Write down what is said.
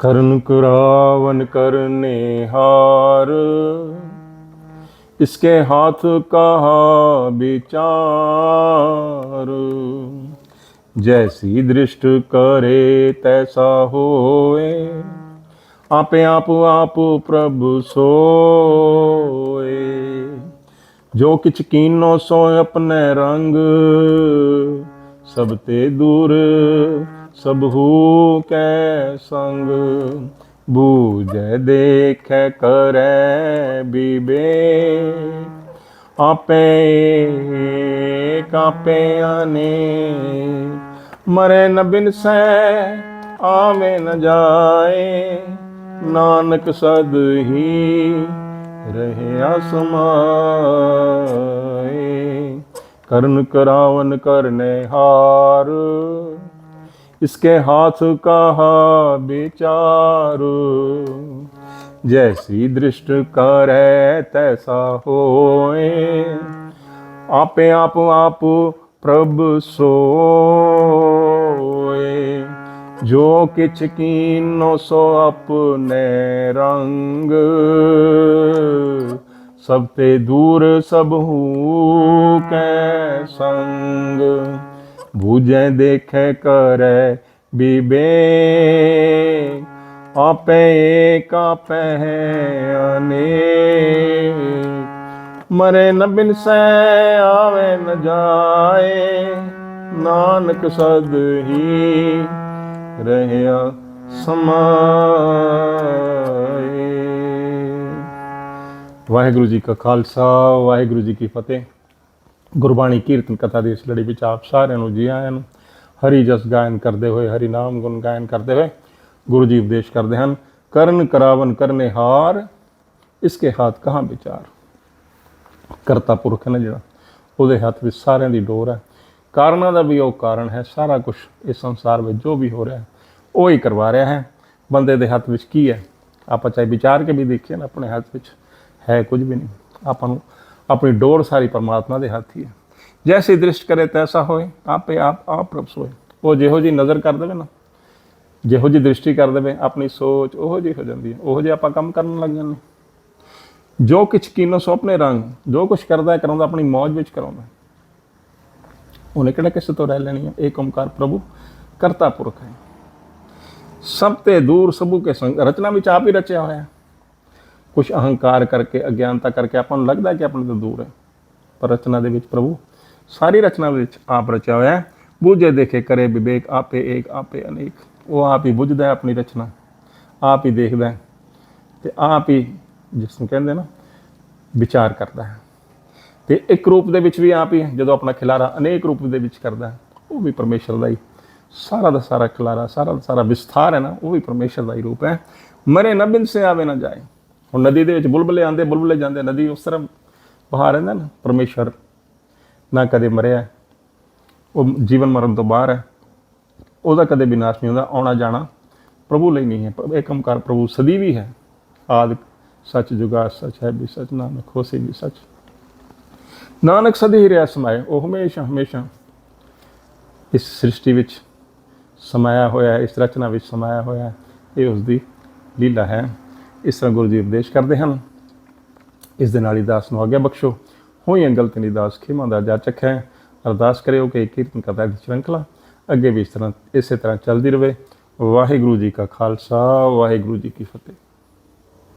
ਕਰਨ ਕੁਰਾਵਨ ਕਰਨੇ ਹਾਰ इसके हाथ कहा विचार जैसी दृष्ट करे तैसा होए आपे आप आप प्रभु सोए जो किच कीनो सो अपने रंग सब ते दूर ਸਭੂ ਕੈ ਸੰਗ, ਬੂਝੈ, ਦੇਖੈ, ਕਰੈ, ਬਿਬੇ। ਆਪੇ ਕਾਪੇ ਆਨੇ, ਮਰੇ ਨ ਬਿਨਸੈ ਆਵੇ ਨ ਜਾਏ। ਨਾਨਕ ਸਦ ਹੀ ਰਹਿਆ ਸਮਾਏ। ਕਰਨ ਕਰਾਵਨ ਕਰਨੇ ਹਾਰ। इसके हाथ कहा विचार जैसी दृष्ट करे तैसा होए। आपे आप आप प्रभ सोए। जो किच कीनो सो अपने रंग। सब ते दूर सब हूँ कै संग। ਬੂਝੈ ਦੇਖੈ ਕਰੈ ਵਿਵੇਕ ਆਪੇ ਏਕਾ ਪਹਿ ਅਨੇਕ। ਮਰੇ ਨ ਬਿਨਸੈ ਆਵੇ ਨ ਜਾਏ, ਨਾਨਕ ਸਦ ਹੀ ਰਹਿਆ ਸਮਾਏ। ਵਾਹਿਗੁਰੂ ਜੀ ਕਾ ਖਾਲਸਾ, ਵਾਹਿਗੁਰੂ ਜੀ ਕੀ ਫਤਿਹ। ਗੁਰਬਾਣੀ ਕੀਰਤਨ ਕਥਾ ਦੀ ਇਸ ਲੜੀ ਵਿੱਚ ਆਪ ਸਾਰਿਆਂ ਨੂੰ ਜੀ ਆਇਆਂ ਨੂੰ ਹਰੀ ਜਸ ਗਾਇਨ ਕਰਦੇ ਹੋਏ, ਹਰੀ ਨਾਮ ਗੁਣ ਗਾਇਨ ਕਰਦੇ ਹੋਏ ਗੁਰੂ ਜੀ ਉਪਦੇਸ਼ ਕਰਦੇ ਹਨ, ਕਰਨ ਕਰਾਵਨ ਕਰਨੇ ਹਾਰ, ਇਸਕੇ ਹੱਥ ਕਹਾਂ ਵਿਚਾਰ? ਕਰਤਾ ਪੁਰਖ ਹੈ ਨਾ ਜਿਹੜਾ, ਉਹਦੇ ਹੱਥ ਵਿੱਚ ਸਾਰਿਆਂ ਦੀ ਡੋਰ ਹੈ। ਕਾਰਨਾਂ ਦਾ ਵੀ ਉਹ ਕਾਰਨ ਹੈ, ਸਾਰਾ ਕੁਝ ਇਸ ਸੰਸਾਰ ਵਿੱਚ ਜੋ ਵੀ ਹੋ ਰਿਹਾ ਹੈ, ਉਹ ਹੀ ਕਰਵਾ ਰਿਹਾ ਹੈ। ਬੰਦੇ ਦੇ ਹੱਥ ਵਿੱਚ ਕੀ ਹੈ? ਆਪਾਂ ਚਾਹੇ ਵਿਚਾਰ ਕੇ ਵੀ ਦੇਖੀਏ ਨਾ, ਆਪਣੇ ਹੱਥ ਵਿੱਚ ਹੈ ਕੁਝ ਵੀ ਨਹੀਂ। ਆਪਾਂ ਨੂੰ ਆਪਣੀ ਡੋਰ ਸਾਰੀ ਪਰਮਾਤਮਾ ਦੇ ਹੱਥ ਹੀ ਹੈ। ਜੈਸੀ ਦ੍ਰਿਸ਼ਟ ਕਰੇ ਤੈਸਾ ਹੋਏ, ਆਪੇ ਆਪ ਆਪ ਪ੍ਰਭ ਸੋਏ ਉਹ ਜਿਹੋ ਜੀ ਨਜ਼ਰ ਕਰ ਦੇਵੇ ਨਾ, ਜਿਹੋ ਜੀ ਦ੍ਰਿਸ਼ਟੀ ਕਰ ਦੇਵੇ, ਆਪਣੀ ਸੋਚ ਉਹੋ ਜਿਹੀ ਹੋ ਜਾਂਦੀ ਹੈ। ਉਹੋ ਜਿਹੇ ਆਪਾਂ ਕੰਮ ਕਰਨ ਲੱਗ ਜਾਂਦੇ ਜੋ ਕਿਛ ਕੀਨੋ ਸੋ ਆਪਣੇ ਰੰਗ, ਜੋ ਕੁਛ ਕਰਦਾ ਹੈ, ਕਰਾਉਂਦਾ, ਆਪਣੀ ਮੌਜ ਵਿੱਚ ਕਰਾਉਂਦਾ ਉਹਨੇ ਕਿਹੜਾ ਕਿਸੇ ਤੋਂ ਰਹਿ ਲੈਣੀ ਹੈ? ਏਕ ਓਮਕਾਰ ਪ੍ਰਭੂ, ਕਰਤਾ ਪੁਰਖ ਹੈ। ਸਭ ਤੇ ਦੂਰ ਸਭੂ ਕੇ ਸੰਗ ਰਚਨਾ ਵਿੱਚ ਆਪ ਹੀ ਰਚਿਆ ਹੋਇਆ ਹੈ। ਕੁਝ ਅਹੰਕਾਰ ਕਰਕੇ, ਅਗਿਆਨਤਾ ਕਰਕੇ ਆਪਾਂ ਨੂੰ ਲੱਗਦਾ ਕਿ ਆਪਣੇ ਤੋਂ ਦੂਰ ਹੈ। ਪਰ ਰਚਨਾ ਦੇ ਵਿੱਚ ਪ੍ਰਭੂ, ਸਾਰੀ ਰਚਨਾ ਵਿੱਚ ਆਪ ਰਚਿਆ ਹੋਇਆ ਹੈ। ਬੂਝੇ ਦੇਖੇ ਕਰੇ ਵਿਵੇਕ, ਆਪੇ ਏਕ, ਆਪੇ ਅਨੇਕ। ਉਹ ਆਪ ਹੀ ਬੁੱਝਦਾ ਆਪਣੀ ਰਚਨਾ। ਆਪ ਹੀ ਦੇਖਦਾ ਹੈ ਤੇ ਆਪ ਹੀ ਜਿਸ ਨੂੰ ਕਹਿੰਦੇ ਨਾ, ਵਿਚਾਰ ਕਰਦਾ ਹੈ। ਤੇ ਇੱਕ ਰੂਪ ਦੇ ਵਿੱਚ ਵੀ ਆਪ ਹੀ ਜਦੋਂ ਆਪਣਾ ਖਿਲਾਰਾ ਅਨੇਕ ਰੂਪ ਦੇ ਵਿੱਚ ਕਰਦਾ ਉਹ ਵੀ ਪਰਮੇਸ਼ਰ ਦਾ ਹੀ। ਸਾਰਾ ਦਾ ਸਾਰਾ ਖਿਲਾਰਾ, ਸਾਰਾ ਦਾ ਸਾਰਾ ਵਿਸਥਾਰ ਹੈ ਨਾ, ਉਹ ਵੀ ਪਰਮੇਸ਼ਰ ਦਾ ਹੀ ਰੂਪ ਹੈ। ਮਰੇ ਨਾ ਬਿਨ ਸੇ ਆਵੇ ਨਾ ਜਾਏ। ਹੁਣ ਨਦੀ ਦੇ ਵਿੱਚ ਬੁਲਬੁਲੇ ਆਉਂਦੇ, ਬੁਲਬੁਲੇ ਜਾਂਦੇ, ਨਦੀ ਉਸ ਤਰ੍ਹਾਂ ਬਹਾ ਰਹਿੰਦਾ ਨਾ ਪਰਮੇਸ਼ਰ ਨਾ ਕਦੇ ਮਰਿਆ, ਉਹ ਜੀਵਨ ਮਰਨ ਤੋਂ ਬਾਹਰ ਹੈ, ਉਹਦਾ ਕਦੇ ਵਿਨਾਸ਼ ਨਹੀਂ ਹੁੰਦਾ, ਆਉਣਾ ਜਾਣਾ ਪ੍ਰਭੂ ਲਈ ਨਹੀਂ ਹੈ, ਪਰ ਏਕਮਕਾਰ ਪ੍ਰਭੂ ਸਦੀ ਵੀ ਹੈ, ਆਦ ਸੱਚ ਜੁਗਾ, ਸੱਚ ਹੈ ਵੀ ਸੱਚ, ਨਾਨਕ ਹੋਸੀ ਵੀ ਸੱਚ। ਨਾਨਕ ਸਦੀ ਹੀ ਰਿਹਾ ਸਮਾਏ, ਉਹ ਹਮੇਸ਼ਾ ਹਮੇਸ਼ਾ ਇਸ ਸ੍ਰਿਸ਼ਟੀ ਵਿੱਚ ਸਮਾਇਆ ਹੋਇਆ ਹੈ, ਇਸ ਰਚਨਾ ਵਿੱਚ ਸਮਾਇਆ ਹੋਇਆ ਹੈ, ਇਹ ਉਸ ਦੀ ਲੀਲਾ ਹੈ। ਇਸ ਤਰ੍ਹਾਂ ਗੁਰੂ ਜੀ ਉਪਦੇਸ਼ ਕਰਦੇ ਹਨ। ਇਸ ਦੇ ਨਾਲ ਹੀ ਦਾਸ ਨੂੰ ਆਗਿਆ ਬਖਸ਼ੋ। ਹੋਈਆਂ ਗਲਤੀ ਨਹੀਂ, ਦਾਸ ਖਿਮਾ ਦਾ ਜਾਚਕ ਹੈ। ਅਰਦਾਸ ਕਰਿਓ ਕਿ ਕੀਰਤਨ ਕਥਾ ਦੀ ਸ਼੍ਰੰਖਲਾ। ਅੱਗੇ ਵੀ ਇਸ ਤਰ੍ਹਾਂ, ਇਸੇ ਤਰ੍ਹਾਂ ਚੱਲਦੀ ਰਹੇ ਵਾਹਿਗੁਰੂ ਜੀ ਕਾ ਖਾਲਸਾ, ਵਾਹਿਗੁਰੂ ਜੀ ਕੀ ਫਤਿਹ।